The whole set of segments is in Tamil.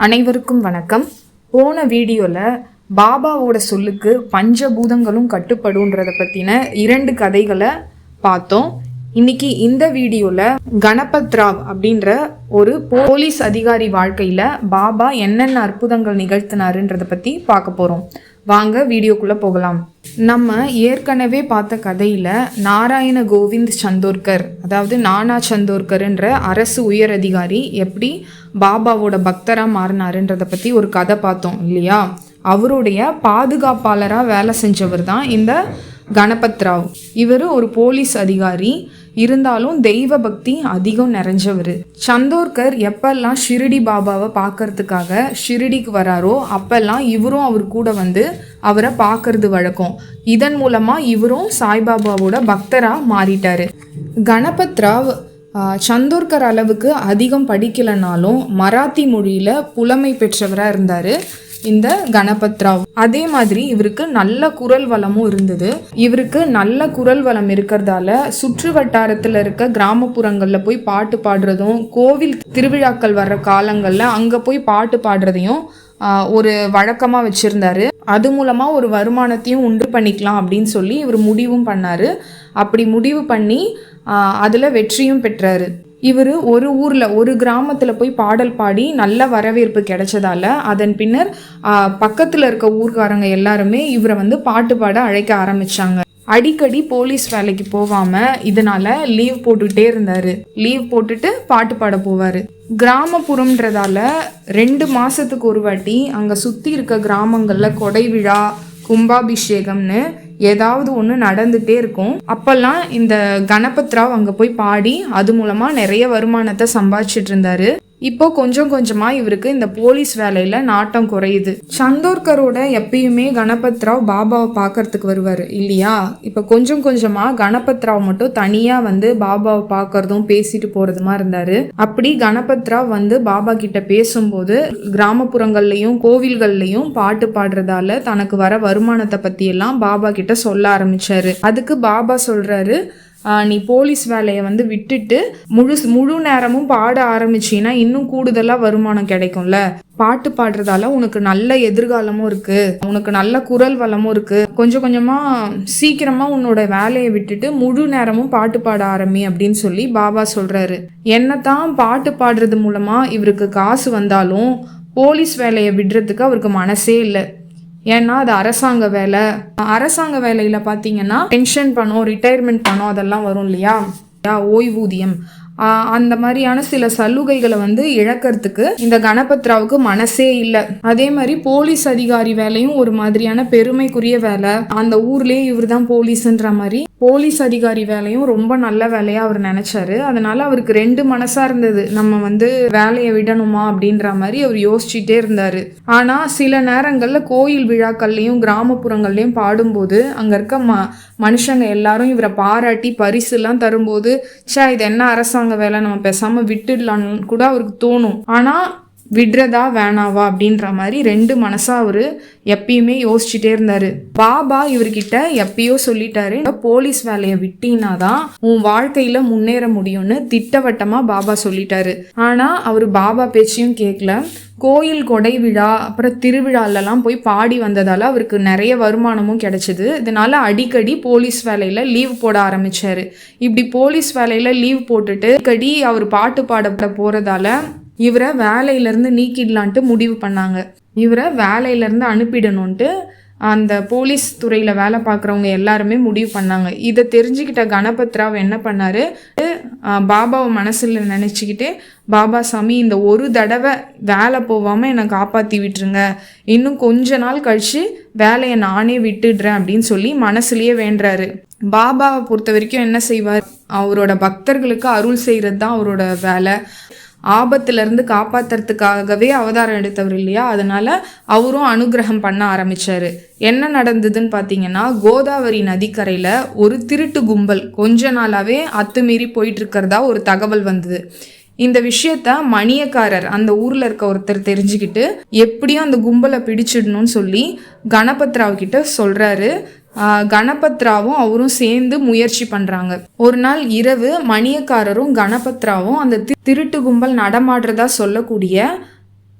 அனைவருக்கும் வணக்கம். போன வீடியோவில் பாபாவோட சொல்லுக்கு பஞ்சபூதங்களும் கட்டுப்படுன்றத பற்றின இரண்டு கதைகளை பார்த்தோம் இன்னைக்கு இந்த வீடியோவில் கணபத் ராவ் அப்படின்ற ஒரு போலீஸ் அதிகாரி வாழ்க்கையில் பாபா என்னென்ன அற்புதங்கள் நிகழ்த்தினாருன்றதை பற்றி பார்க்க போகிறோம் வாங்க வீடியோக்குள்ளே போகலாம். நம்ம ஏற்கனவே பார்த்த கதையில் நாராயண கோவிந்த் சந்தோர்கர் அதாவது நானா சந்தோர்கர்ன்ற அரசு உயர் அதிகாரி எப்படி பாபாவோட பக்தராக மாறினாருன்றதை பற்றி ஒரு கதை பார்த்தோம் இல்லையா? அவருடைய பாதுகாப்பாளராக வேலை செஞ்சவர் தான் இந்த கணபத் ராவ். இவர் ஒரு போலீஸ் அதிகாரி. இருந்தாலும் தெய்வ பக்தி அதிகம் நிறைஞ்சவர். சந்தோர்கர் எப்பெல்லாம் ஷிரடி பாபாவை பார்க்கறதுக்காக ஷிரடிக்கு வராரோ அப்பெல்லாம் இவரும் அவர் கூட வந்து அவரை பார்க்கறது வழக்கம். இதன் மூலமாக இவரும் சாய்பாபாவோட பக்தராக மாறிட்டார். கணபத் ராவ் சந்தோர்கர் அளவுக்கு அதிகம் படிக்கலைனாலும் மராத்தி மொழியில் புலமை பெற்றவராக இருந்தார். இந்த கணபத் ராவ் அதே மாதிரி இவருக்கு நல்ல குரல் வளமும் இருந்தது. இவருக்கு நல்ல குரல் வளம் இருக்கிறதால சுற்று வட்டாரத்தில் இருக்க கிராமப்புறங்களில் போய் பாட்டு பாடுறதும் கோவில் திருவிழாக்கள் வர்ற காலங்களில் அங்கே போய் பாட்டு பாடுறதையும் ஒரு வழக்கமாக வச்சுருந்தாரு. அது மூலமாக ஒரு வருமானத்தையும் உண்டு பண்ணிக்கலாம் அப்படின்னு சொல்லி இவர் முடிவும் பண்ணார். அப்படி முடிவு பண்ணி அதில் வெற்றியும் பெற்றாரு. இவர் ஒரு ஊரில் ஒரு கிராமத்தில் போய் பாடல் பாடி நல்ல வரவேற்பு கிடைச்சதால அதன் பின்னர் பக்கத்தில் இருக்க ஊர்க்காரங்க எல்லாருமே இவரை வந்து பாட்டு பாட அழைக்க ஆரம்பிச்சாங்க. அடிக்கடி போலீஸ் வேலைக்கு போகாமல் இதனால லீவ் போட்டுக்கிட்டே இருந்தார். லீவ் போட்டுட்டு பாட்டு பாட போவார். கிராமப்புறம்ன்றதால ரெண்டு மாதத்துக்கு ஒரு வாட்டி அங்கே சுற்றி இருக்க கிராமங்களில் கொடை விழா கும்பாபிஷேகம்னு ஏதாவது ஒன்று நடந்துகிட்டே இருக்கும். அப்போல்லாம் இந்த கணபத் ராவ் அங்கே போய் பாடி அது மூலமாக நிறைய வருமானத்தை சம்பாதிச்சிட்டு இருந்தாரு. இப்போ கொஞ்சம் கொஞ்சமாக இவருக்கு இந்த போலீஸ் வேலையில் நாட்டம் குறையுது. சந்தோர்கரோட எப்பயுமே கணபத் ராவ் பாபாவை பார்க்கறதுக்கு வருவார் இல்லையா? இப்போ கொஞ்சம் கொஞ்சமாக கணபத் ராவ் மட்டும் தனியாக வந்து பாபாவை பார்க்கறதும் பேசிட்டு போகிறதுமா இருந்தார். அப்படி கணபத் ராவ் வந்து பாபா கிட்ட பேசும்போது கிராமப்புறங்கள்லையும் கோவில்கள்லையும் பாட்டு பாடுறதால தனக்கு வர வருமானத்தை பற்றியெல்லாம் பாபா கிட்ட சொல்ல ஆரம்பிச்சாரு. அதுக்கு பாபா சொல்கிறாரு நீ போலீஸ் வேலையை வந்து விட்டுட்டு முழு முழு நேரமும் பாட ஆரம்பிச்சின்னா இன்னும் கூடுதலாக வருமானம் கிடைக்கும்ல? பாட்டு பாடுறதால உனக்கு நல்ல எதிர்காலமும் இருக்கு. உனக்கு நல்ல குரல் வளமும் இருக்கு. கொஞ்சம் கொஞ்சமா சீக்கிரமா உன்னோட வேலையை விட்டுட்டு முழு நேரமும் பாட்டு பாட ஆரம்பி அப்படின்னு சொல்லி பாபா சொல்றாரு. என்னத்தான் பாட்டு பாடுறது மூலமா இவருக்கு காசு வந்தாலும் போலீஸ் வேலையை விடுறதுக்கு அவருக்கு மனசே இல்லை. ஏன்னா அது அரசாங்க வேலை. அரசாங்க வேலையில் பார்த்தீங்கன்னா பென்ஷன் பணம் ரிட்டையர்மெண்ட் பணம் அதெல்லாம் வரும் இல்லையா? ஓய்வூதியம். அந்த மாதிரியான சில சலுகைகளை வந்து இழக்கிறதுக்கு இந்த கணபத்ராவுக்கு மனசே இல்லை. அதே மாதிரி போலீஸ் அதிகாரி வேலையும் ஒரு மாதிரியான பெருமைக்குரிய வேலை. அந்த ஊர்லயே இவர் தான் போலீஸ்ன்ற மாதிரி போலீஸ் அதிகாரி வேலையும் ரொம்ப நல்ல வேலையா அவர் நினைச்சாரு. அதனால அவருக்கு ரெண்டு மனசா இருந்தது. நம்ம வந்து வேலையை விடணுமா அப்படின்ற மாதிரி அவர் யோசிச்சுட்டே இருந்தாரு. ஆனா சில நேரங்கள்ல கோயில் விழாக்கள்லயும் கிராமப்புறங்கள்லயும் பாடும்போது அங்க இருக்க ம மனுஷங்க எல்லாரும் இவரை பாராட்டி பரிசுலாம் தரும்போது சே இது என்ன அரசாங்கம்? அரசாங்க வேலை நம்ம பேசாமல் விட்டுடலான்னு கூட அவருக்கு தோணும். ஆனால் விடுறதா வேணாவா அப்படின்ற மாதிரி ரெண்டு மனசாக அவர் எப்பயுமே யோசிச்சுட்டே இருந்தார். பாபா இவர்கிட்ட எப்பயோ சொல்லிட்டாரு போலீஸ் வேலையை விட்டினா தான் உன் வாழ்க்கையில் முன்னேற முடியும்னு திட்டவட்டமாக பாபா சொல்லிட்டாரு. ஆனால் அவர் பாபா பேச்சையும் கேட்கல கோயில் கொடை விழா அப்புறம் திருவிழாலெல்லாம் போய் பாடி வந்ததால் அவருக்கு நிறைய வருமானமும் கிடைச்சிது. இதனால் அடிக்கடி போலீஸ் வேலையில் லீவ் போட ஆரம்பித்தார் இப்படி போலீஸ் வேலையில் லீவ் போட்டுட்டு அடிக்கடி அவர் பாட்டு பாட போகிறதால இவரை வேலையிலேருந்து நீக்கிடலான்ட்டு முடிவு பண்ணாங்க. இவரை வேலையிலேருந்து அனுப்பிடணுன்ட்டு அந்த போலீஸ் துறையில் வேலை பார்க்குறவங்க எல்லாருமே முடிவு பண்ணாங்க. இதை தெரிஞ்சுக்கிட்ட கணபத் ராவ் என்ன பண்ணாரு? பாபாவை மனசில் நினச்சிக்கிட்டு பாபா சாமி இந்த ஒரு தடவை வேலை போகாமல் என்னை காப்பாற்றி விட்டுருங்க. இன்னும் கொஞ்ச நாள் கழித்து வேலையை நானே விட்டுடுறேன் அப்படின்னு சொல்லி மனசுலேயே வேண்டுறாரு. பாபாவை பொறுத்த வரைக்கும் என்ன செய்வார்? அவரோட பக்தர்களுக்கு அருள் செய்கிறது தான் அவரோட வேலை. ஆபத்திலிருந்து காப்பாத்துறதுக்காகவே அவதாரம் எடுத்தவர் இல்லையா? அதனால் அவரும் அனுகிரகம் பண்ண ஆரம்பித்தார் என்ன நடந்ததுன்னு பார்த்தீங்கன்னா கோதாவரி நதிக்கரையில் ஒரு திருட்டு கும்பல் கொஞ்ச நாளாகவே அத்துமீறி போயிட்டுருக்கிறதா ஒரு தகவல் வந்தது. இந்த விஷயத்த மணியக்காரர் அந்த ஊரில் இருக்க ஒருத்தர் தெரிஞ்சுக்கிட்டு எப்படியும் அந்த கும்பலை பிடிச்சிடணும்னு சொல்லி கணபத்ராவ் கிட்ட சொல்கிறாரு கணபத்ராவும் அவரும் சேர்ந்து முயற்சி பண்றாங்க. ஒரு நாள் இரவு மணியக்காரரும் கணபத்ராவும் அந்த திருட்டு கும்பல் நடமாடுறதா சொல்லக்கூடிய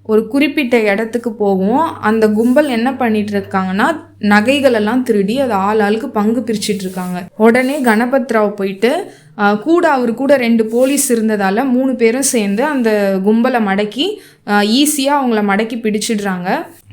ஒரு குறிப்பிட்ட இடத்துக்கு போகும் அந்த கும்பல் என்ன பண்ணிட்டு இருக்காங்கன்னா நகைகள் எல்லாம் திருடி அது ஆள் ஆளுக்கு பங்கு பிரிச்சிட்டு இருக்காங்க. உடனே கணபத்ராவை போயிட்டு கூட அவர் கூட ரெண்டு போலீஸ் இருந்ததால் மூணு பேரும் சேர்ந்து அந்த கும்பலை மடக்கி ஈஸியாக அவங்கள மடக்கி பிடிச்சிடுறாங்க.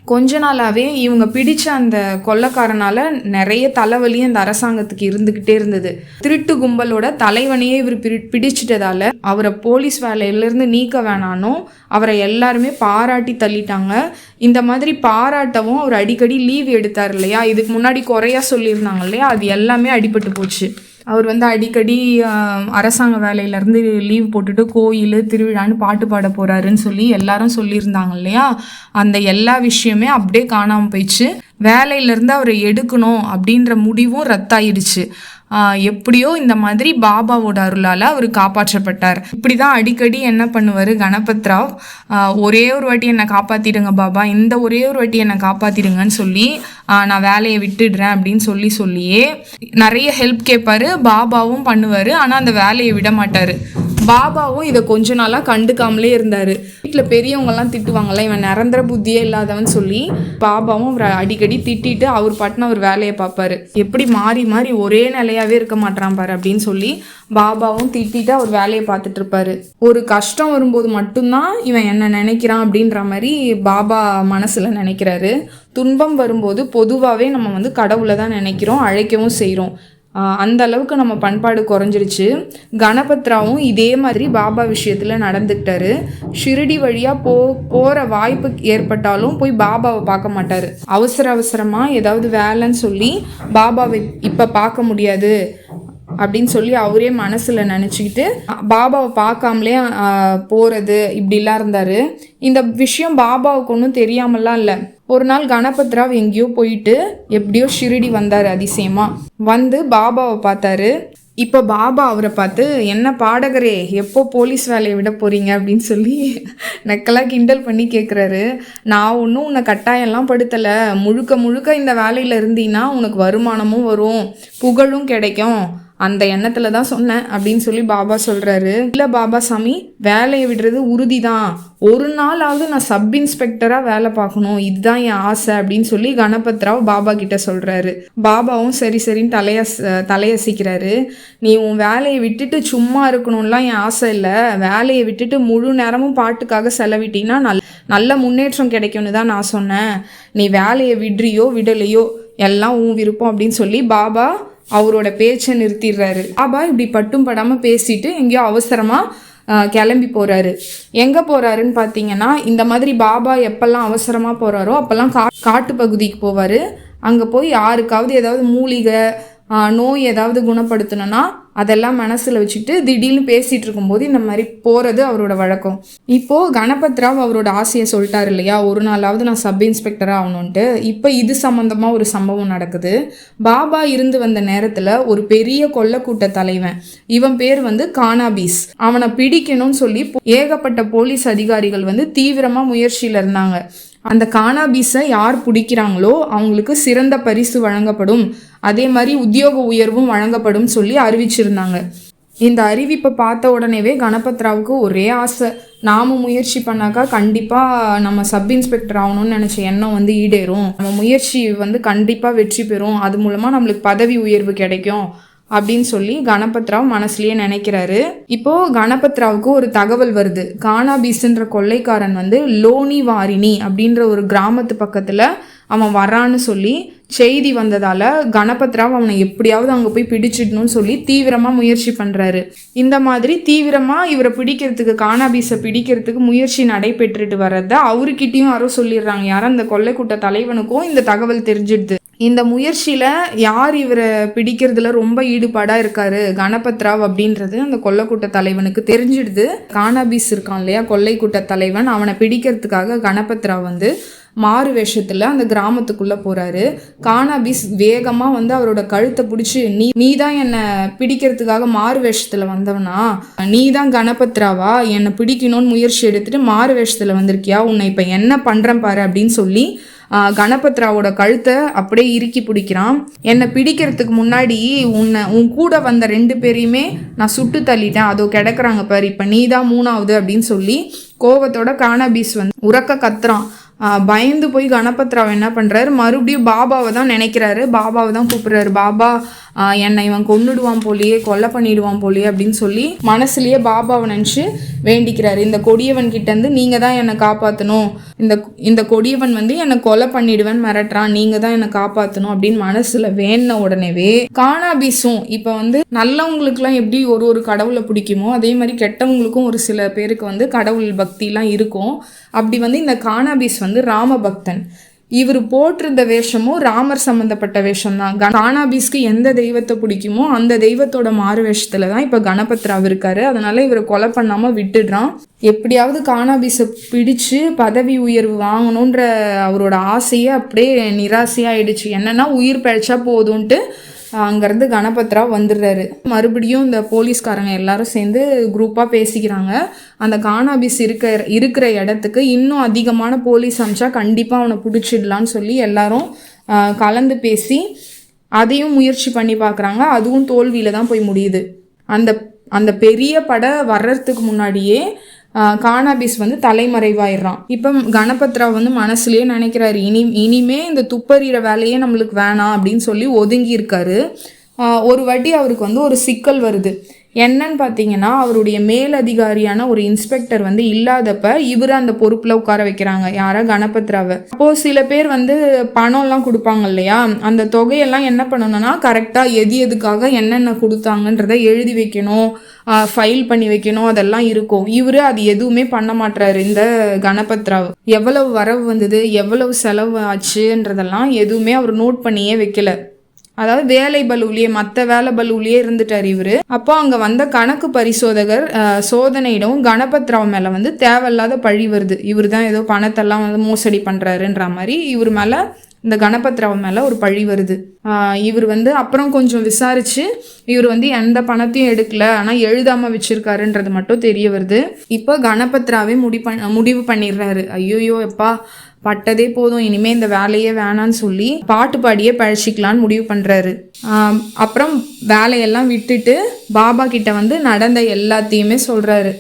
கொஞ்ச நாளாகவே இவங்க பிடிச்ச அந்த கொள்ளக்காரனால் நிறைய தலைவலி அந்த அரசாங்கத்துக்கு இருந்துக்கிட்டே இருந்தது. திருட்டு கும்பலோட தலைவனையே இவர் பிடி பிடிச்சிட்டதால அவரை போலீஸ் வேலையிலேருந்து நீக்க வேணானும் அவரை எல்லாருமே பாராட்டி தள்ளிட்டாங்க. இந்த மாதிரி பாராட்டவும் அவர் அடிக்கடி லீவ் எடுத்தார் இல்லையா? இதுக்கு முன்னாடி குறையா சொல்லியிருந்தாங்க இல்லையா? அது எல்லாமே அடிபட்டு போச்சு. அவர் வந்து அடிக்கடி அரசாங்க வேலையிலேருந்து லீவ் போட்டுட்டு கோயில் திருவிழான்னு பாட்டு பாட போறாருன்னு சொல்லி எல்லாரும் சொல்லியிருந்தாங்க இல்லையா? அந்த எல்லா விஷயமே அப்படியே காணாமல் போயிடுச்சு. வேலையிலேருந்து அவரை எடுக்கணும் அப்படின்ற முடிவும் ரத்தாயிடுச்சு. எப்படியோ இந்த மாதிரி பாபாவோட அருளால் அவர் காப்பாற்றப்பட்டார். இப்படி தான் அடிக்கடி என்ன பண்ணுவார் கணபத் ராவ் ஒரே ஒரு வாட்டி என்னை காப்பாற்றிடுங்க பாபா இந்த ஒரே ஒரு வாட்டி என்னை காப்பாற்றிடுங்கன்னு சொல்லி நான் வேலையை விட்டுடுறேன் அப்படின்னு சொல்லி சொல்லியே நிறைய ஹெல்ப் கேட்பாரு பாபாவும் பண்ணுவார் ஆனால் அந்த வேலையை விட மாட்டார். பாபாவும் இதை கொஞ்ச நாளாக கண்டுக்காமலே இருந்தார். வீட்டில் பெரியவங்கெல்லாம் திட்டுவாங்கல்ல இவன் நிரந்தர புத்தியே இல்லாதவன் சொல்லி பாபாவும் அவரை அடிக்கடி திட்டிட்டு அவர் பாட்டுன்னு அவர் வேலையை பார்ப்பாரு. எப்படி மாறி மாறி ஒரே நிலையாகவே இருக்க மாட்டான் பாரு அப்படின்னு சொல்லி பாபாவும் திட்டிட்டு அவர் வேலையை பார்த்துட்டு இருப்பாரு. ஒரு கஷ்டம் வரும்போது மட்டும்தான் இவன் என்ன நினைக்கிறான் அப்படின்ற மாதிரி பாபா மனசில் நினைக்கிறாரு. துன்பம் வரும்போது பொதுவாகவே நம்ம வந்து கடவுளை தான் நினைக்கிறோம் அழைக்கவும் செய்கிறோம் அந்த அளவுக்கு நம்ம பண்பாடு குறைஞ்சிருச்சு. கணபத்ராவும் இதே மாதிரி பாபா விஷயத்தில் நடந்துக்கிட்டாரு. ஷிரடி வழியாக போ போகிற வாய்ப்பு ஏற்பட்டாலும் போய் பாபாவை பார்க்க மாட்டார். அவசர அவசரமாக ஏதாவது வேலைன்னு சொல்லி பாபாவை இப்போ பார்க்க முடியாது அப்படின்னு சொல்லி அவரே மனசில் நினச்சிக்கிட்டு பாபாவை பார்க்காமலே போகிறது இப்படிலாம் இருந்தார். இந்த விஷயம் பாபாவுக்கு ஒன்றும் தெரியாமலாம் இல்லை. ஒரு நாள் கணபத்ராவ் எங்கேயோ போயிட்டு எப்படியோ ஷிரடி வந்தார் அதிசயமாக வந்து பாபாவை பார்த்தாரு. இப்போ பாபா அவரை பார்த்து என்ன பாடகரே எப்போ போலீஸ் வேலையை விட போகிறீங்க அப்படின்னு சொல்லி நக்கலாக கிண்டல் பண்ணி கேட்குறாரு நான் ஒன்றும் உன்னை கட்டாயம்லாம் படுத்தலை. முழுக்க முழுக்க இந்த வேலையில் இருந்தீன்னா உனக்கு வருமானமும் வரும். புகழும் கிடைக்கும். அந்த எண்ணத்துல தான் சொன்னேன் அப்படின்னு சொல்லி பாபா சொல்றாரு. இல்ல பாபா சாமி வேலையை விடுறது உறுதி தான் ஒரு நாளாவது நான் சப் இன்ஸ்பெக்டரா வேலை பார்க்கணும். இதுதான் என் ஆசை அப்படின்னு சொல்லி கணபத் ராவ் பாபா கிட்ட சொல்றாரு. பாபாவும் சரி சரின்னு தலையஸ் தலையசிக்கிறாரு நீ உன் வேலையை விட்டுட்டு சும்மா இருக்கணும்லாம் என் ஆசை இல்லை. வேலையை விட்டுட்டு முழு நேரமும் பாட்டுக்காக செலவிட்டீங்கன்னா நல் நல்ல முன்னேற்றம் கிடைக்கும்னு தான் நான் சொன்னேன். நீ வேலையை விடுறியோ விடலையோ எல்லாம் உன் விருப்பம் அப்படின்னு சொல்லி பாபா அவரோட பேச்சை நிறுத்திடுறாரு. அபா இப்படி பட்டும் படாமல் பேசிட்டு எங்கேயோ அவசரமாக கிளம்பி போகிறாரு எங்கே போகிறாருன்னு பார்த்தீங்கன்னா இந்த மாதிரி பாபா எப்பெல்லாம் அவசரமாக போகிறாரோ அப்போல்லாம் கா காட்டு பகுதிக்கு போவார். அங்கே போய் யாருக்காவது ஏதாவது மூலிகை நோய் ஏதாவது குணப்படுத்தணும்னா அதெல்லாம் மனசில் வச்சுக்கிட்டு திடீர்னு பேசிகிட்டு இருக்கும்போது இந்த மாதிரி போகிறது அவரோட வழக்கம். இப்போது கணபத் ராவ் அவரோட ஆசையை சொல்லிட்டாரு இல்லையா? ஒரு நாளாவது நான் சப் இன்ஸ்பெக்டராக ஆகணுன்ட்டு இப்போ இது சம்மந்தமாக ஒரு சம்பவம் நடக்குது. பாபா இருந்து வந்த நேரத்தில் ஒரு பெரிய கொள்ளக்கூட்ட தலைவன். இவன் பேர் வந்து கானாபீஸ். அவனை பிடிக்கணும்னு சொல்லி ஏகப்பட்ட போலீஸ் அதிகாரிகள் வந்து தீவிரமாக முயற்சியில் இருந்தாங்க. அந்த கானாபீஸை யார் பிடிக்கிறாங்களோ அவங்களுக்கு சிறந்த பரிசு வழங்கப்படும். அதே மாதிரி உத்தியோக உயர்வும் வழங்கப்படும் சொல்லி அறிவிச்சிருந்தாங்க. இந்த அறிவிப்பை பார்த்த உடனேவே கணபத்ராவுக்கு ஒரே ஆசை. நாம முயற்சி பண்ணாக்கா கண்டிப்பாக நம்ம சப் இன்ஸ்பெக்டர் ஆகணும்னு நினச்ச எண்ணம் வந்து ஈடேறும். நம்ம முயற்சி வந்து கண்டிப்பாக வெற்றி பெறும். அது மூலமாக நம்மளுக்கு பதவி உயர்வு கிடைக்கும். அப்படின்னு சொல்லி கணபத்ராவ் மனசுலயே நினைக்கிறாரு. இப்போ கணபத்ராவுக்கு ஒரு தகவல் வருது. கானாபீஸ்ன்ற கொள்ளைக்காரன் வந்து லோனி வாரிணி அப்படின்ற ஒரு கிராமத்து பக்கத்துல அவன் வரான்னு சொல்லி செய்தி வந்ததால் கணபத்ராவ் அவனை எப்படியாவது அங்கே போய் பிடிச்சிடணும்னு சொல்லி தீவிரமாக முயற்சி பண்ணுறாரு இந்த மாதிரி தீவிரமாக இவரை பிடிக்கிறதுக்கு கானாபீஸை பிடிக்கிறதுக்கு முயற்சி நடைபெற்றுட்டு வர்றதை அவருக்கிட்டேயும் யாரோ சொல்லிடுறாங்க. யாரும் அந்த கொள்ளைக்கூட்ட தலைவனுக்கும் இந்த தகவல் தெரிஞ்சிடுது. இந்த முயற்சியில் யார் இவரை பிடிக்கிறதுல ரொம்ப ஈடுபாடாக இருக்காரு கணபத் ராவ் அப்படின்றது அந்த கொள்ளைக்கூட்ட தலைவனுக்கு தெரிஞ்சிடுது. கானாபீஸ் இருக்கான் இல்லையா கொள்ளைக்கூட்ட தலைவன். அவனை பிடிக்கிறதுக்காக கணபத் ராவ் வந்து மாறு வேஷத்தில் அந்த கிராமத்துக்குள்ளே போகிறாரு கானாபீஸ் வேகமாக வந்து அவரோட கழுத்தை பிடிச்சி நீ நீ தான் என்னை பிடிக்கிறதுக்காக மாறு வேஷத்தில் வந்தவனா? நீ தான் கணபத்ராவா என்னை பிடிக்கணும்னு முயற்சி எடுத்துட்டு மாறு வேஷத்தில் வந்திருக்கியா? உன்னை இப்போ என்ன பண்ணுறேன் பாரு அப்படின்னு சொல்லி கணபத்ராவோட கழுத்தை அப்படியே இறுக்கி பிடிக்கிறான். என்னை பிடிக்கிறதுக்கு முன்னாடி உன்னை உன் கூட வந்த ரெண்டு பேரையுமே நான் சுட்டு தள்ளிட்டேன். அதோ கிடக்குறாங்க பாரு இப்போ நீ தான் மூணாவது அப்படின்னு சொல்லி கோவத்தோட கானாபீஸ் வந்து உறக்க கத்துறான். பயந்து போய் கணபத்ராவை என்ன பண்ணுறாரு மறுபடியும் பாபாவை தான் நினைக்கிறாரு. பாபாவை தான் கூப்பிட்றாரு. பாபா என்னை இவன் கொண்டுடுவான் போலியே கொலை பண்ணிடுவான் போலியே அப்படின்னு சொல்லி மனசுலேயே பாபாவை நினச்சி வேண்டிக்கிறாரு. இந்த கொடியவன் கிட்டேருந்து நீங்கள் தான் என்னை காப்பாற்றணும் இந்த இந்த கொடியவன் வந்து என்னை கொலை பண்ணிடுவேன் மிரட்டுறான். நீங்கள் தான் என்னை காப்பாற்றணும் அப்படின்னு மனசில் வேணின உடனேவே காணாபீஸும் இப்போ வந்து நல்லவங்களுக்குலாம் எப்படி ஒரு ஒரு கடவுளை பிடிக்குமோ அதே மாதிரி கெட்டவங்களுக்கும் ஒரு சில பேருக்கு வந்து கடவுள் பக்திலாம் இருக்கும். அப்படி வந்து இந்த காணாபீஸ் வந்து ராமபக்தன். இவர் போட்டிருந்த வேஷமும் ராமர் சம்மந்தப்பட்ட வேஷம் தான் கானாபீஸ்க்கு எந்த தெய்வத்தை பிடிக்குமோ அந்த தெய்வத்தோட மாறு வேஷத்துல தான் இப்போ கணபத்ராவ் இருக்காரு. அதனால இவரை கொலை பண்ணாம விட்டுடுறான். எப்படியாவது கானாபீஸை பிடிச்சு பதவி உயர்வு வாங்கணுன்ற அவரோட ஆசையே அப்படியே நிராசையாயிடுச்சு. என்னன்னா உயிர் பிழைச்சா போதும்ன்ட்டு அங்கேருந்து கணபத்ரா வந்துடுறாரு. மறுபடியும் இந்த போலீஸ்காரங்க எல்லாரும் சேர்ந்து குரூப்பாக பேசிக்கிறாங்க. அந்த கானாபிஸ் இருக்க இருக்கிற இடத்துக்கு இன்னும் அதிகமான போலீஸ் அமிச்சா கண்டிப்பாக அவனை பிடிச்சிடலான்னு சொல்லி எல்லாரும் கலந்து பேசி அதையும் முயற்சி பண்ணி பார்க்குறாங்க அதுவும் தோல்வியில் தான் போய் முடியுது. அந்த அந்த பெரிய படை வர்றதுக்கு முன்னாடியே கானாபிஸ் வந்து தலைமறைவாயிடுறான். இப்போ கணபத்ரா வந்து மனசுலேயே நினைக்கிறாரு இனி இனிமே இந்த துப்பறிகிற வேலையே நம்மளுக்கு வேணாம் அப்படின்னு சொல்லி ஒதுங்கி இருக்காரு ஒரு வாட்டி அவருக்கு வந்து ஒரு சிக்கல் வருது. என்னன்னு பார்த்தீங்கன்னா அவருடைய மேலதிகாரியான ஒரு இன்ஸ்பெக்டர் வந்து இல்லாதப்ப இவர் அந்த பொறுப்பில் உட்கார வைக்கிறாங்க. யாரா? கணபத்ராவை. அப்போ சில பேர் வந்து பணம்லாம் கொடுப்பாங்க இல்லையா? அந்த தொகையெல்லாம் என்ன பண்ணணும்னா கரெக்டாக எது எதுக்காக என்னென்ன கொடுத்தாங்கன்றதை எழுதி வைக்கணும். ஃபைல் பண்ணி வைக்கணும். அதெல்லாம் இருக்கும். இவர் அது எதுவுமே பண்ண மாட்டாரு இந்த கணபத்ராவ். எவ்வளவு வரவு வந்தது? எவ்வளவு செலவு ஆச்சுன்றதெல்லாம் எதுவுமே அவர் நோட் பண்ணியே வைக்கல. அதாவது வேலை பலுவிலேயே மற்ற வேலை பலுவிலேயே இருந்துட்டார் இவர். அப்போ அங்கே வந்த கணக்கு பரிசோதகர் அஹ், சோதனையிடம் கணபத்ராவ் மேலே வந்து தேவையில்லாத பழி வருது. இவர் தான் ஏதோ பணத்தெல்லாம் வந்து மோசடி பண்ணுறாருன்ற மாதிரி இவர் மேலே இந்த கணபத்ராவ் மேலே ஒரு பழி வருது. இவர் வந்து அப்புறம் கொஞ்சம் விசாரித்து இவர் வந்து எந்த பணத்தையும் எடுக்கல ஆனால் எழுதாமல் வச்சுருக்காருன்றது மட்டும் தெரிய வருது. இப்போ கணபத்ராவே முடி பண் முடிவு பண்ணிடுறாரு. ஐயோயோ எப்பா பட்டதே போதும் இனிமேல் இந்த வேலையே வேணான்னு சொல்லி பாட்டு பாடியே பழச்சிக்கலான்னு முடிவு பண்ணுறாரு அப்புறம் வேலையெல்லாம் விட்டுட்டு பாபா கிட்ட வந்து நடந்த எல்லாத்தையுமே சொல்கிறாரு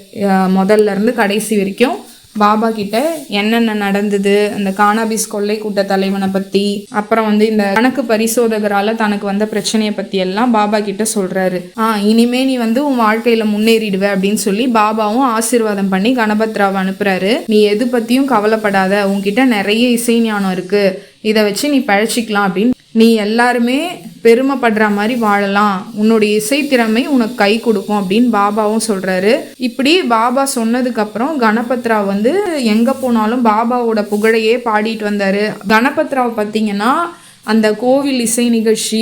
முதல்ல இருந்து கடைசி வரைக்கும். பாபா கிட்ட என்னென்ன நடந்தது அந்த கானாபிஸ் கொள்ளை கூட்ட தலைவனை பத்தி அப்புறம் வந்து இந்த கணக்கு பரிசோதகரால தனக்கு வந்த பிரச்சனையை பத்தி எல்லாம் பாபா கிட்ட சொல்றாரு. ஆ இனிமே நீ வந்து உன் வாழ்க்கையில முன்னேறிடுவ அப்படின்னு சொல்லி பாபாவும் ஆசீர்வாதம் பண்ணி கணபத்ராவை அனுப்புறாரு. நீ எது பத்தியும் கவலைப்படாத உன்கிட்ட நிறைய இசை ஞானம் இருக்கு. இதை வச்சு நீ பழச்சிக்கலாம் அப்படின்னு. நீ எல்லாருமே பெருமைப்படுற மாதிரி வாழலாம். உன்னுடைய இசை திறமை உனக்கு கை கொடுக்கும் அப்படின்னு பாபாவும் சொல்கிறாரு இப்படி பாபா சொன்னதுக்கப்புறம் கணபத்ரா கணபத்ராவ் வந்து எங்கே போனாலும் பாபாவோட புகழையே பாடிட்டு வந்தார். கணபத்ராவை பார்த்தீங்கன்னா அந்த கோவில் இசை நிகழ்ச்சி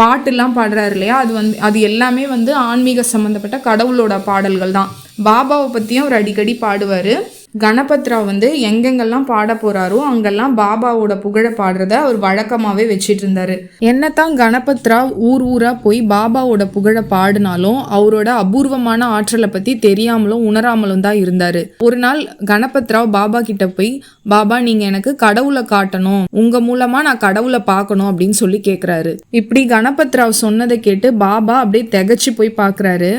பாட்டுலாம் பாடுறாரு இல்லையா? அது வந்து அது எல்லாமே வந்து ஆன்மீக சம்மந்தப்பட்ட கடவுளோட பாடல்கள் தான். பாபாவை பற்றியும் அவர் அடிக்கடி பாடுவார். கணபத்ரா வந்து எங்கெங்கெல்லாம் பாட போறாரோ அங்கெல்லாம் பாபாவோட புகழ பாடுறத அவர் வழக்கமாவே வச்சிட்டு இருந்தாரு. என்னத்தான் கணபத்ரா ஊர் ஊரா போய் பாபாவோட புகழ பாடினாலும் அவரோட அபூர்வமான ஆற்றலை பத்தி தெரியாமலும் உணராமலும் தான் இருந்தாரு. ஒரு நாள் கணபத்ரா பாபா கிட்ட போய் பாபா நீங்க எனக்கு கடவுளை காட்டணும். உங்க மூலமா நான் கடவுளை பார்க்கணும் அப்படின்னு சொல்லி கேக்குறாரு. இப்படி கணபத்ராவ் சொன்னதை கேட்டு பாபா அப்படியே திகைச்சு போய் பார்க்குறாரு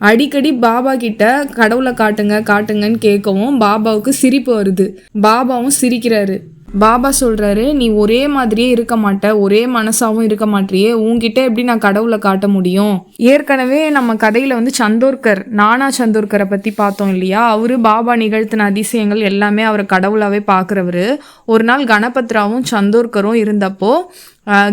அடிக்கடி பாபா கிட்ட கடவுளை காட்டுங்க காட்டுங்கன்னு கேட்கவும் பாபாவுக்கு சிரிப்பு வருது. பாபாவும் சிரிக்கிறாரு. பாபா சொல்கிறாரு நீ ஒரே மாதிரியே இருக்க மாட்ட ஒரே மனசாகவும் இருக்க மாட்டியே. உன்கிட்ட எப்படி நான் கடவுளை காட்ட முடியும்? ஏற்கனவே நம்ம கதையில் வந்து சந்தோர்கர் நானா சந்தோர்கரை பற்றி பார்த்தோம் இல்லையா? அவரு பாபா நிகழ்த்தின அதிசயங்கள் எல்லாமே அவரை கடவுளாகவே பார்க்குறவரு. ஒரு நாள் கணபத்ராவும் சந்தோர்கரும் இருந்தப்போ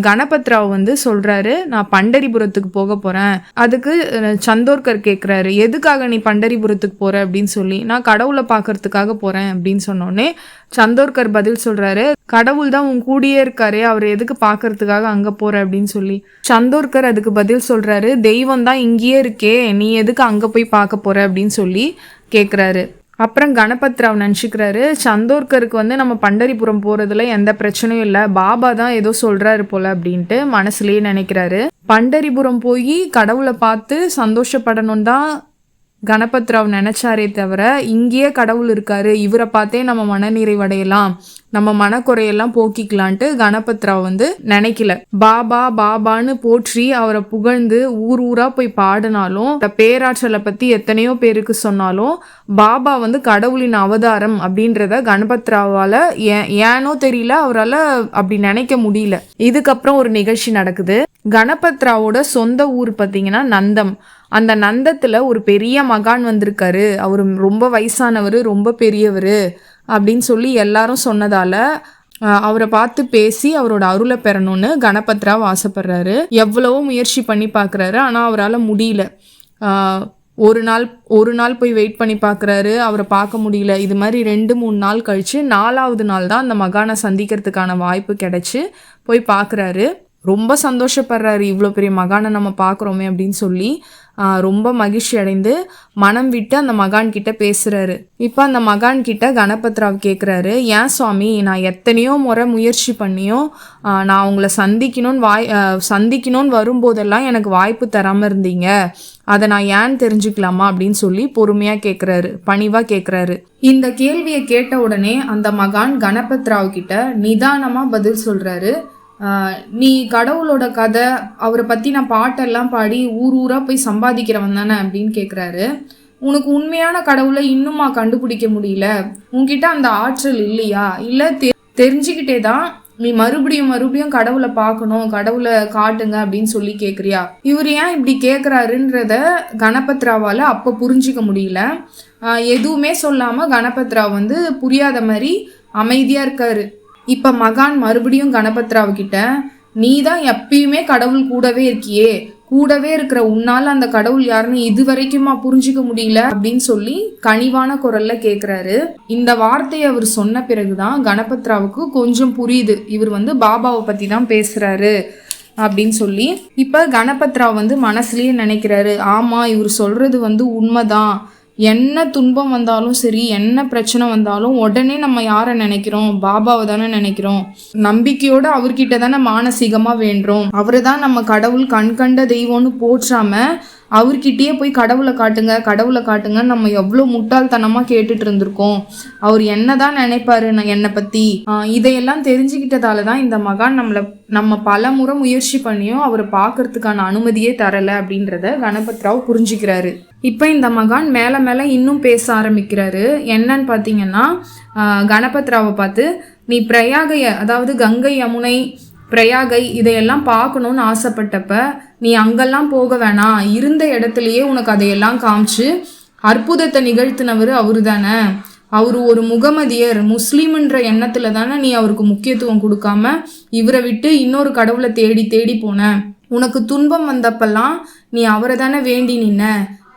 கணபத்ராவ் வந்து சொல்கிறாரு நான் பண்டரிபுரத்துக்கு போக போகிறேன் அதுக்கு சந்தோர்கர் கேட்குறாரு எதுக்காக நீ பண்டரிபுரத்துக்கு போகிற அப்படின்னு சொல்லி. நான் கடவுளை பார்க்கறதுக்காக போகிறேன் அப்படின்னு சொன்னோடனே சந்தோர்கர் பதில் சொல்கிறாரு கடவுள் தான் உன் கூடியே இருக்காரு அவர் எதுக்கு பார்க்கறதுக்காக அங்கே போகிற அப்படின்னு சொல்லி. சந்தோர்கர் அதுக்கு பதில் சொல்கிறாரு தெய்வம் தான் இங்கேயே இருக்கே நீ எதுக்கு அங்கே போய் பார்க்க போகிற அப்படின்னு சொல்லி கேட்குறாரு அப்புறம் கணபத் ராவ் நினச்சிக்கிறாரு. சந்தோர்கருக்கு வந்து நம்ம பண்டரிபுரம் போகிறதுல எந்த பிரச்சனையும் இல்லை. பாபா தான் ஏதோ சொல்கிறாரு போல அப்படின்ட்டு மனசுலயே நினைக்கிறாரு. பண்டரிபுரம் போய் கடவுளை பார்த்து சந்தோஷப்படணும் தான் கணபத் ராவ் நினைச்சாரே தவிர இங்கேயே கடவுள் இருக்காரு இவரை பார்த்தே நம்ம மனநிறைவடையலாம் நம்ம மனக்குறையெல்லாம் போக்கிக்கலான்ட்டு கணபத் ராவ் வந்து நினைக்கல. பாபா பாபான்னு போற்றி அவரை புகழ்ந்து ஊர் ஊரா போய் பாடினாலும் இந்த பேராற்றலை பத்தி எத்தனையோ பேருக்கு சொன்னாலும் பாபா வந்து கடவுளின் அவதாரம் அப்படின்றத கணபத்ராவால ஏன் ஏனோ தெரியல அவரால் அப்படி நினைக்க முடியல. இதுக்கப்புறம் ஒரு நிகழ்ச்சி நடக்குது. கணபத் ராவோட சொந்த ஊர் பார்த்தீங்கன்னா நந்தம். அந்த நந்தத்தில் ஒரு பெரிய மகான் வந்திருக்காரு. அவர் ரொம்ப வயசானவர் ரொம்ப பெரியவர் அப்படின்னு சொல்லி எல்லாரும் சொன்னதால் அவரை பார்த்து பேசி அவரோட அருளை பெறணும்னு கணபத்ராவ் ஆசைப்படுறாரு. எவ்வளவோ முயற்சி பண்ணி பார்க்குறாரு ஆனால் அவரால் முடியல. ஒரு நாள் ஒரு நாள் போய் வெயிட் பண்ணி பார்க்குறாரு அவரை பார்க்க முடியல. இது மாதிரி ரெண்டு மூணு நாள் கழித்து நாலாவது நாள் தான் அந்த மகானை சந்திக்கிறதுக்கான வாய்ப்பு கிடச்சி போய் பார்க்குறாரு. ரொம்ப சந்தோஷப்படுறாரு இவ்வளோ பெரிய மகானை நம்ம பார்க்குறோமே அப்படின்னு சொல்லி. ரொம்ப மகிழ்ச்சி அடைந்து மனம் விட்டு அந்த மகான் கிட்ட பேசுறாரு. இப்போ அந்த மகான் கிட்ட கணபத்ராவ் கேட்குறாரு ஏன் சுவாமி நான் எத்தனையோ முறை முயற்சி பண்ணியும் நான் உங்களை சந்திக்கணும்னு வாய் சந்திக்கணும்னு வரும்போதெல்லாம் எனக்கு வாய்ப்பு தராமல் இருந்தீங்க. அதை நான் ஏன் தெரிஞ்சுக்கலாமா? அப்படின்னு சொல்லி பொறுமையாக கேட்குறாரு பணிவாக கேட்குறாரு இந்த கேள்வியை கேட்ட உடனே அந்த மகான் கணபத்ராவ் கிட்ட நிதானமாக பதில் சொல்கிறாரு நீ கடவுளோட கதை அவரை பற்றி நான் பாட்டெல்லாம் பாடி ஊர் ஊராக போய் சம்பாதிக்கிறவன் தானே அப்படின்னு கேட்குறாரு உனக்கு உண்மையான கடவுளை இன்னுமா கண்டுபிடிக்க முடியல? உன்கிட்ட அந்த ஆற்றல் இல்லையா? இல்லை தெ தெரிஞ்சுக்கிட்டே தான் நீ மறுபடியும் மறுபடியும் கடவுளை பார்க்கணும் கடவுளை காட்டுங்க அப்படின்னு சொல்லி கேட்குறியா இவர் ஏன் இப்படி கேட்குறாருன்றத கணபத்ராவால் அப்போ புரிஞ்சிக்க முடியல. எதுவுமே சொல்லாமல் கணபத்ரா வந்து புரியாத மாதிரி அமைதியாக இருக்காரு. இப்போ மகான் மறுபடியும் கணபத்ராவ் கிட்ட நீ தான் எப்பயுமே கடவுள் கூடவே இருக்கியே. கூடவே இருக்கிற உன்னால அந்த கடவுள் யாருன்னு இது வரைக்குமா புரிஞ்சுக்க முடியல? அப்படின்னு சொல்லி கனிவான குரல்ல கேக்குறாரு. இந்த வார்த்தையை அவர் சொன்ன பிறகுதான் கணபத்ராவுக்கு கொஞ்சம் புரியுது. இவர் வந்து பாபாவை பத்தி தான் பேசுறாரு அப்படின்னு சொல்லி இப்ப கணபத்ரா வந்து மனசுலயே நினைக்கிறாரு. ஆமா இவர் சொல்றது வந்து உண்மைதான். என்ன துன்பம் வந்தாலும் சரி என்ன பிரச்சனை வந்தாலும் உடனே நம்ம யாரை நினைக்கிறோம்? பாபாவை தானே நினைக்கிறோம். நம்பிக்கையோட அவர்கிட்ட தானே மானசீகமாக வேண்டுறோம். அவரை தான் நம்ம கடவுள் கண் கண்ட தெய்வம்னு போற்றாம அவர்கிட்டயே போய் கடவுளை காட்டுங்க கடவுளை காட்டுங்கன்னு நம்ம எவ்வளோ முட்டாள்தனமாக கேட்டுட்டு இருந்திருக்கோம். அவர் என்னதான் நினைப்பாரு நான் என்னை பற்றி இதையெல்லாம் தெரிஞ்சுக்கிட்டதால தான் இந்த மகான் நம்மளை நம்ம பல முறை முயற்சி பண்ணியும் அவரை பார்க்கறதுக்கான அனுமதியே தரலை அப்படின்றத கணபத்ராவ் புரிஞ்சுக்கிறாரு. இப்போ இந்த மகான் மேலே மேலே இன்னும் பேச ஆரம்பிக்கிறாரு. என்னன்னு பார்த்தீங்கன்னா கணபத் கணபத்ராவை பார்த்து நீ பிரயாகைய அதாவது கங்கை யமுனை பிரயாகை இதையெல்லாம் பார்க்கணும்னு ஆசைப்பட்டப்ப நீ அங்கெல்லாம் போக வேணாம். இருந்த இடத்துலயே உனக்கு அதையெல்லாம் காமிச்சு அற்புதத்தை நிகழ்த்தினவர் அவரு தானே. அவர் ஒரு முகமதியர். முஸ்லீம்ன்ற எண்ணத்துல தானே நீ அவருக்கு முக்கியத்துவம் கொடுக்காம இவரை விட்டு இன்னொரு கடவுளை தேடி தேடி போன. உனக்கு துன்பம் வந்தப்பெல்லாம் நீ அவரை தானே வேண்டி நின்ன.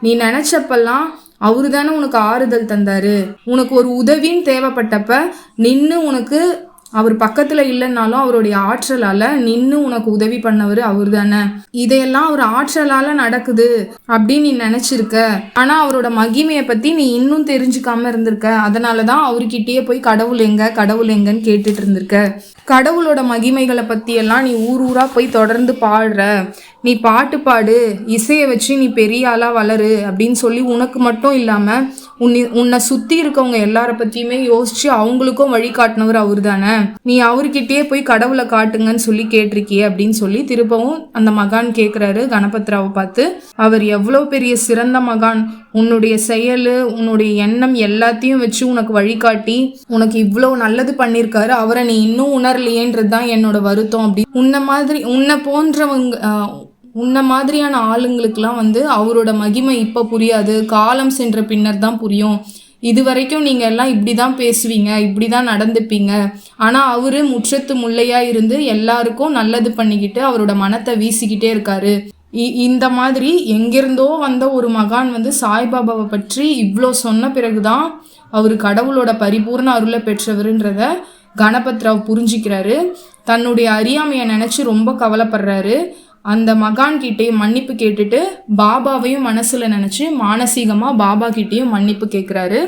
நீ நினைச்சப்பெல்லாம் அவரு தானே உனக்கு ஆறுதல் தந்தாரு. உனக்கு ஒரு உதவின்னு தேவைப்பட்டப்ப நின்று உனக்கு அவர் பக்கத்தில் இல்லைன்னாலும் அவருடைய ஆற்றலால் நின்று உனக்கு உதவி பண்ணவர் அவர் தானே. இதையெல்லாம் அவர் ஆற்றலால் நடக்குது அப்படின்னு நீ நினச்சிருக்க. ஆனால் அவரோட மகிமையை பற்றி நீ இன்னும் தெரிஞ்சுக்காம இருந்திருக்க. அதனால தான் அவர்கிட்டயே போய் கடவுள் எங்க கடவுள் எங்கன்னு கேட்டுட்டு இருந்திருக்க. கடவுளோட மகிமைகளை பற்றியெல்லாம் நீ ஊர் ஊராக போய் தொடர்ந்து பாடுற. நீ பாட்டு பாடு இசையை வச்சு நீ பெரிய ஆளாக வளரு அப்படின்னு சொல்லி உனக்கு மட்டும் இல்லாமல் உன்னை உன்னை சுத்தி இருக்கவங்க எல்லார பத்தியுமே யோசிச்சு அவங்களுக்கும் வழிகாட்டினவர் அவர் தானே நீ அவர்கிட்டயே போய் கடவுளை காட்டுங்கன்னு சொல்லி கேட்டிருக்கியே அப்படின்னு சொல்லி திரும்பவும் அந்த மகான் கேட்குறாரு கணபத்ராவை பார்த்து. அவர் எவ்வளோ பெரிய சிறந்த மகான். உன்னுடைய செயல் உன்னுடைய எண்ணம் எல்லாத்தையும் வச்சு உனக்கு வழிகாட்டி உனக்கு இவ்வளோ நல்லது பண்ணியிருக்காரு. அவரை நீ இன்னும் உணரலையேன்றது தான் என்னோட வருத்தம் அப்படி உன்னை மாதிரி உன்னை போன்றவங்க உன்ன மாதிரியான ஆளுங்களுக்கெல்லாம் வந்து அவரோட மகிமை இப்போ புரியாது. காலம் சென்ற பின்னர் தான் புரியும். இது வரைக்கும் நீங்கள் எல்லாம் இப்படி தான் பேசுவீங்க இப்படி தான் நடந்துப்பீங்க. ஆனால் அவர் முற்றத்து முல்லையாக இருந்து எல்லாருக்கும் நல்லது பண்ணிக்கிட்டு அவரோட மனத்தை வீசிக்கிட்டே இருக்காரு. இ- இந்த மாதிரி எங்கிருந்தோ வந்த ஒரு மகான் வந்து சாய்பாபாவை பற்றி இவ்வளோ சொன்ன பிறகுதான் அவர் கடவுளோட பரிபூர்ண அருளை பெற்றவருன்றத கணபத்ராவ் புரிஞ்சுக்கிறாரு. தன்னுடைய அறியாமையை நினச்சி ரொம்ப கவலைப்படுறாரு. அந்த மகான் கிட்டே மன்னிப்பு கேட்டுட்டு பாபாவையும் மனசுல நினைச்சு மானசீகமா பாபா கிட்டேயும் மன்னிப்பு கேட்குறாரு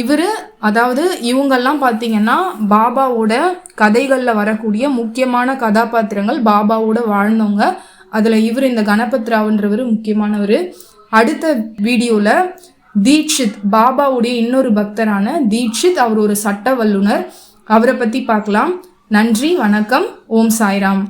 இவரு அதாவது இவங்கெல்லாம் பார்த்தீங்கன்னா பாபாவோட கதைகளில் வரக்கூடிய முக்கியமான கதாபாத்திரங்கள் பாபாவோட வாழ்ந்தவங்க. அதில் இவர் இந்த கணபத்ராவுன்றவர் முக்கியமானவர். அடுத்த வீடியோவில் தீட்சித் பாபாவுடைய இன்னொரு பக்தரான தீட்சித் அவர் ஒரு சட்ட வல்லுனர் அவரை பற்றி பார்க்கலாம் நன்றி வணக்கம். ஓம் சாய்ராம்.